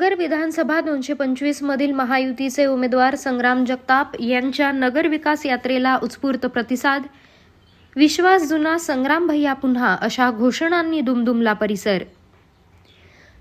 नगर विधानसभा दोनशे पंचवीस मधील महायुतीचे उमेदवार संग्राम जगताप यांच्या नगर विकास यात्रेला उत्स्फूर्त प्रतिसाद. विश्वास जुना संग्राम भैया पुन्हा अशा घोषणांनी दुमदुमला परिसर.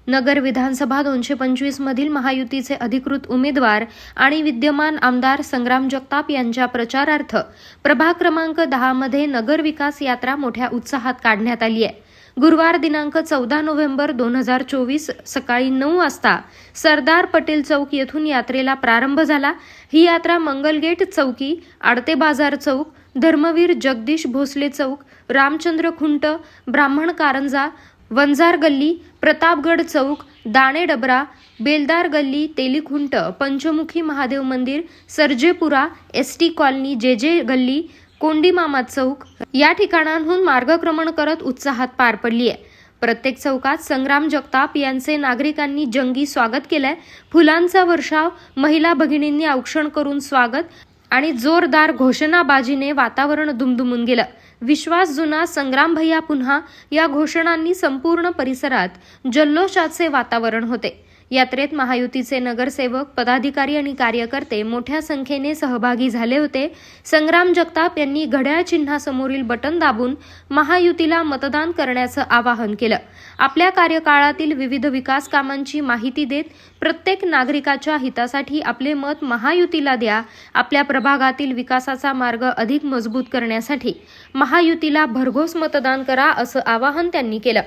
नगर विधानसभा दोनशे पंचवीस मधील महायुतीचे अधिकृत उमेदवार आणि विद्यमान आमदार संग्राम जगताप यांच्या प्रचारार्थ प्रभाग क्रमांक दहा मध्ये नगर विकास यात्रा मोठ्या उत्साहात काढण्यात आली आहे. गुरुवार दिनांक चौदा नोव्हेंबर दोन हजार चोवीस सकाळी नऊ वाजता सरदार पटेल चौक येथून यात्रेला प्रारंभ झाला. ही यात्रा मंगलगेट चौकी आडते बाजार चौक धर्मवीर जगदीश भोसले चौक रामचंद्र खुंट ब्राह्मण कारंजा वंजार गल्ली प्रतापगड चौक दाणे डबरा बेलदार गल्ली तेलीखुंट पंचमुखी महादेव मंदिर सर्जेपुरा एस टी कॉलनी जे जे गल्ली कोंडीमामा चौक या ठिकाणांहून मार्गक्रमण करत उत्साहात पार पडली आहे प्रत्येक चौकात संग्राम जगताप यांचे नागरिकांनी जंगी स्वागत केलंय. फुलांचा वर्षाव महिला भगिनींनी औक्षण करून स्वागत आणि जोरदार घोषणाबाजीने वातावरण दुमदुमून गेलं. विश्वास जुना संग्राम भैया पुन्हा या घोषणांनी संपूर्ण परिसरात जल्लोषाचे वातावरण होते. यात्रेत महायुतीचे नगरसेवक पदाधिकारी आणि कार्यकर्ते मोठ्या संख्येने सहभागी झाले होते. संग्राम जगताप यांनी घड्याळ चिन्हासमोरील बटन दाबून महायुतीला मतदान करण्याचं आवाहन केलं. आपल्या कार्यकाळातील विविध विकास कामांची माहिती देत प्रत्येक नागरिकाच्या हितासाठी आपले मत महायुतीला द्या. आपल्या प्रभागातील विकासाचा मार्ग अधिक मजबूत करण्यासाठी महायुतीला भरघोस मतदान करा असं आवाहन त्यांनी केलं.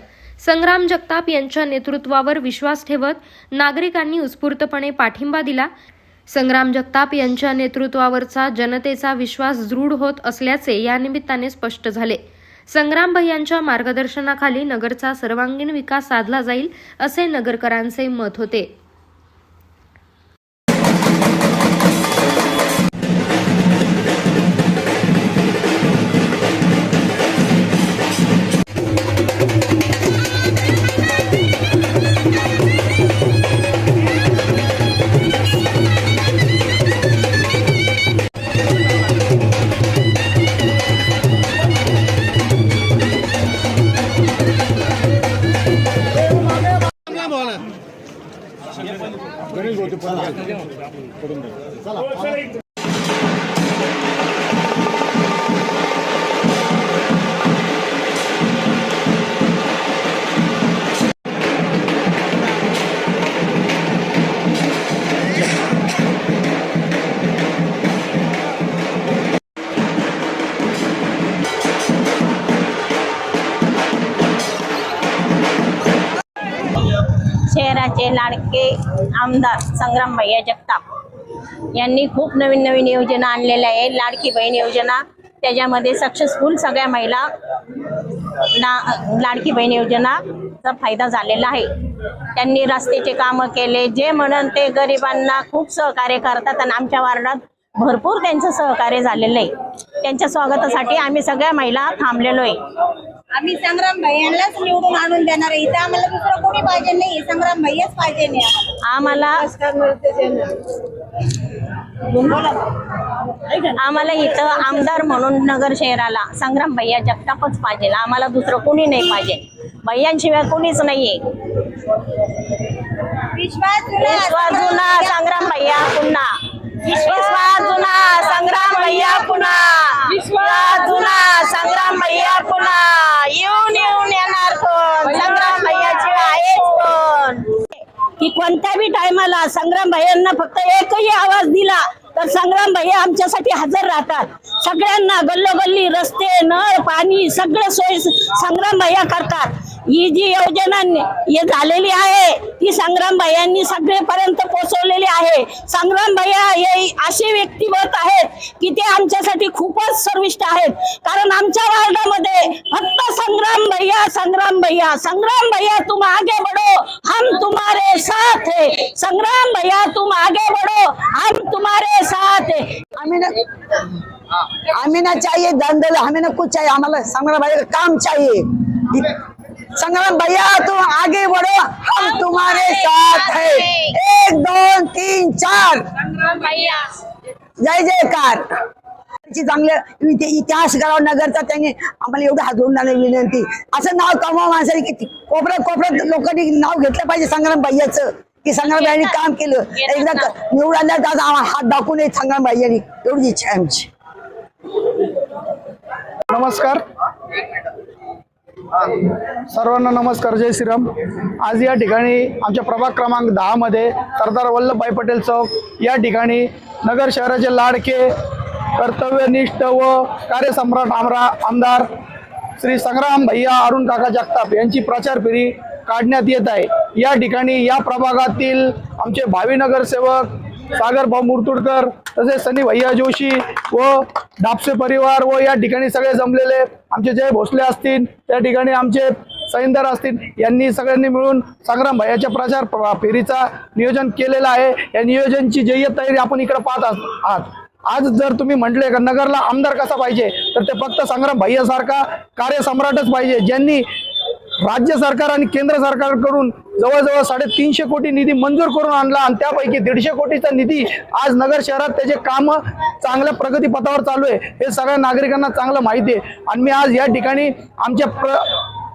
संग्राम जगताप यांच्या नेतृत्वावर विश्वास ठेवत नागरिकांनी उत्स्फूर्तपणे पाठिंबा दिला. संग्राम जगताप यांच्या नेतृत्वावरचा जनतेचा विश्वास दृढ होत असल्याचे या निमित्ताने स्पष्ट झाले. संग्राम भैयांच्या मार्गदर्शनाखाली नगरचा सर्वांगीण विकास साधला जाईल असे नगरकरांचे मत होते. शहराचे लाडके आमदार संग्राम भैया जगताप. यांनी खूप नवीन नवीन योजना आणलेल्या आहेत लाडकी बहीण योजना. त्याच्यामध्ये सक्सेसफुल सगळ्या महिला ना लाडकी बहीण योजनाचा फायदा झालेला आहे. त्यांनी रस्त्याचे कामं केले. जे म्हणून ते गरिबांना खूप सहकार्य करतात. आणि आमच्या वार्डात भरपूर त्यांचं सहकार्य झालेलं आहे. त्यांच्या स्वागतासाठी आम्ही सगळ्या महिला थांबलेलो आहे. आम्ही संग्राम भैयांनाच निवडून आणून देणार आहे. इथं आम्हाला दुसरं कोणी पाहिजे नाही. संग्राम भैयाच पाहिजे नाही आम्हाला. आम्हाला इथं आमदार म्हणून नगर शहराला संग्राम भैया जगतापच पाहिजे. आम्हाला दुसरं कोणी नाही पाहिजे. भैयांशिवाय कोणीच नाहीये. विश्वास विश्वास जुना संग्राम भैया पुन्हा. विश्वास जुना संग्राम भैया पुन्हा विश्वास जुना संग्राम भैया पुन्हा येऊन येऊन येणार कोण संग्राम भैयाशिवाय आहेच कोण की कोणत्याही टायमाला संग्राम भैयांना फक्त एकही आवाज दिला तर संग्राम भैया आमच्यासाठी हजर राहतात. सगळ्यांना गल्लोगल्ली रस्ते नळ पाणी सगळं सोय संग्राम भैया करतात. ही जी योजना हे झालेली आहे ती संग्राम भैयांनी सगळेपर्यंत पोहोचवलेली आहे. संग्राम भैया हे असे व्यक्तिवत आहेत की ते आमच्यासाठी खूपच सर्विष्ट आहेत. कारण आमच्या वार्डामध्ये फक्त संग्राम भैया संग्राम भैया संग्राम भैया तुम आगे बढ़ो हम तुम्हारे साथ है. संग्राम भैया तुम आगे बढ़ो हम तुम्हारे साथ है. आम्ही ना हमें ना चाहिए दंदल हमें ना कुछ चाहिए आम्हाला संग्राम भैया काम चाहिए? संग्राम भैया तुम आगे बढ़ो। हम तुम्हारे साथ है। एक दो तीन चार। जय जयकार। चांगलं इति- इतिहास करावा नगरचा त्यांनी आम्हाला एवढं हात जोडून आले विनंती. असं नाव कमावा माणसाने की कोपऱ्यात कोपऱ्यात लोकांनी नाव घेतलं पाहिजे संग्राम भैयाचं. की संग्राम भाईंनी काम केलं. एकदा क- निवडून आल्या तर आम्हाला हात दाखवून येत संग्राम भाई यांनी एवढी इच्छा आहे आमची. नमस्कार. सर्वांना नमस्कार जय श्रीराम. आज या ठिकाणी आमच्या प्रभाग क्रमांक दहामध्ये सरदार वल्लभभाई पटेल चौक या ठिकाणी नगर शहराचे लाडके कर्तव्यनिष्ठ व कार्यसम्राट आमरा आमदार श्री संग्राम भैया अरुण काका जगताप यांची प्रचार फेरी काढण्यात येत आहे. या ठिकाणी या प्रभागातील आमचे भावी नगरसेवक सागर भाऊ मुरतुडकर तसेच सनी भैया जोशी व डापसे परिवार व या ठिकाणी सगळे जमलेले आमचे जय भोसले असतील त्या ठिकाणी आमचे सैनदार असतील यांनी सगळ्यांनी मिळून संग्राम भैयाच्या प्रचार प- फेरीचा नियोजन केलेलं आहे. या नियोजनची जय्य तयारी आपण इकडे पाहत आहात. आज जर तुम्ही म्हटले का नगरला आमदार कसा पाहिजे तर ते फक्त संग्राम भैयासारखा कार्यसम्राटच पाहिजे ज्यांनी राज्य सरकार आणि केंद्र सरकारकडून जवळजवळ साडेतीनशे कोटी निधी मंजूर करून आणला आणि त्यापैकी दीडशे कोटीचा निधी आज नगर शहरात त्याचे काम चांगल्या प्रगतीपथावर चालू आहे. हे सगळ्या नागरिकांना चांगलं माहिती आहे. आणि मी आज या ठिकाणी आमच्या प्र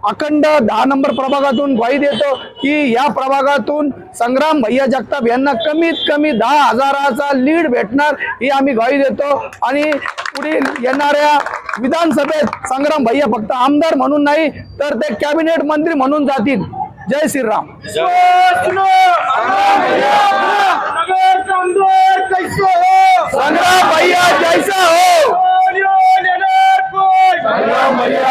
अखंड दहा नंबर प्रभागातून ग्वाही देतो की या प्रभागातून संग्राम भैया जगताप यांना कमीत कमी दहा हजाराचा लीड भेटणार ही आम्ही ग्वाही देतो. आणि पुढील येणाऱ्या विधानसभेत संग्राम भैया फक्त आमदार म्हणून नाही तर ते कॅबिनेट मंत्री म्हणून जातील. जय श्रीराम. संग्राम भैया जैसा हो. संग्राम भैया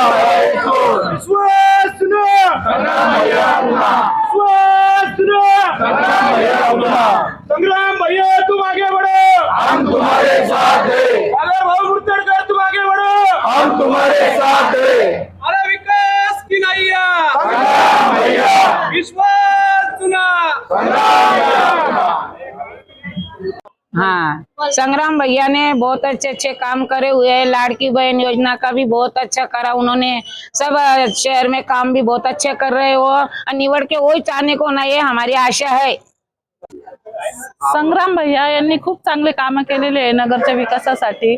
संग्राम भैया तुम आगे बढ़ो. हम तुम्हारे साथ हैं. अगर भाऊ मुर्तडकर तुम आगे बढ़ो. हम तुम्हारे साथ हैं. अरे विकास की नैया. संग्राम विश्वास हाँ। संग्राम भैया ने बहुत अच्छे अच्छे काम करे हुए हैं। लाड़की बहन योजना का भी बहुत अच्छा करा उन्होंने। सब शहर में काम भी बहुत अच्छे कर रहे हो और निवड के वही चाहने को नाही है हमारी आशा है। संग्राम भैया यांनी खूप चांगले कामं केलेले आहे नगरच्या विकासासाठी.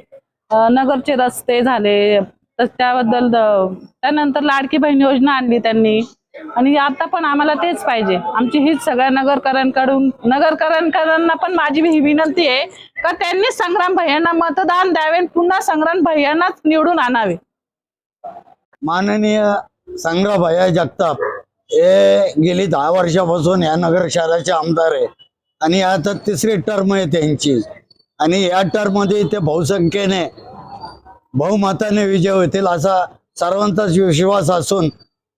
अं, नगरचे रस्ते झाले. तर त्याबद्दल द- त्यानंतर लाडकी बहीण योजना आणली त्यांनी. आणि आता पण आम्हाला तेच पाहिजे. आमची हीच सगळ्या नगरकरांकडून नगरकरांना पण माझी ही विनंती आहे का त्यांनी संग्राम भैयांना मतदान द्यावे पुन्हा संग्राम भैयांनाच निवडून आणावे. माननीय संग्रहभैया जगताप हे गेली दहा वर्षापासून या नगर शहराचे आमदार आहे. आणि आता तिसरी टर्म आहे त्यांची. आणि या टर्ममध्ये ते बहुसंख्येने बहुमताने विजय होतील असा सर्वांचाच विश्वास असून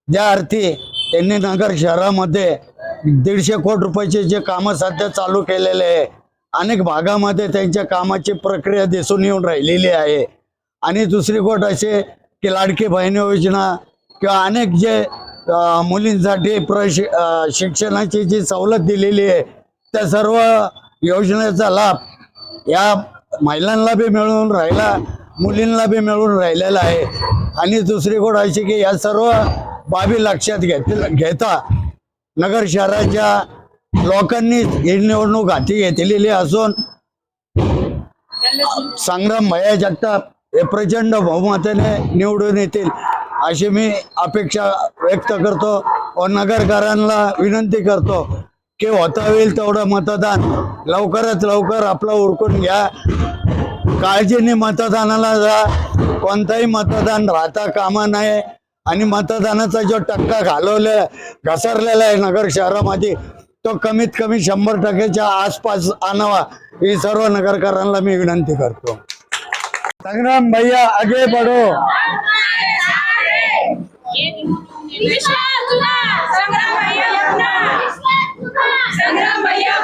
ज्या अर्थी त्यांनी नगर शहरामध्ये दीडशे कोटी रुपयाचे जे कामं सध्या चालू केलेले आहे अनेक भागामध्ये त्यांच्या कामाची प्रक्रिया दिसून येऊन राहिलेली आहे. आणि दुसरी गोष्ट असे की लाडकी बहीण योजना किंवा अनेक जे मुलींसाठी प्रशि शिक्षणाची जी सवलत दिलेली आहे त्या सर्व योजनेचा लाभ या महिलांना बी मिळून राहिला मुलींना बी मिळून राहिलेला आहे. आणि दुसरी गोष्ट अशी की या सर्व बाबी लक्षात घेत घेता नगर शहराच्या लोकांनी ही निवडणूक हाती घेतलेली असून संग्राम भया जगताप हे प्रचंड बहुमताने निवडून येतील अशी मी अपेक्षा व्यक्त करतो व नगरकरांना विनंती करतो की होता होईल तेवढं मतदान लवकरात लवकर आपलं उरकून घ्या. काळजीने मतदानाला जा. कोणताही मतदान राहता कामा नये. आणि मतदानाचा जो टक्का घालवलेला घसरलेला आहे नगर शहरामध्ये तो कमीत कमी शंभर टक्केच्या आसपास आणावा ही सर्व नगरकरांना मी विनंती करतो. संग्राम भैया आगे बढो. संग्राम भैया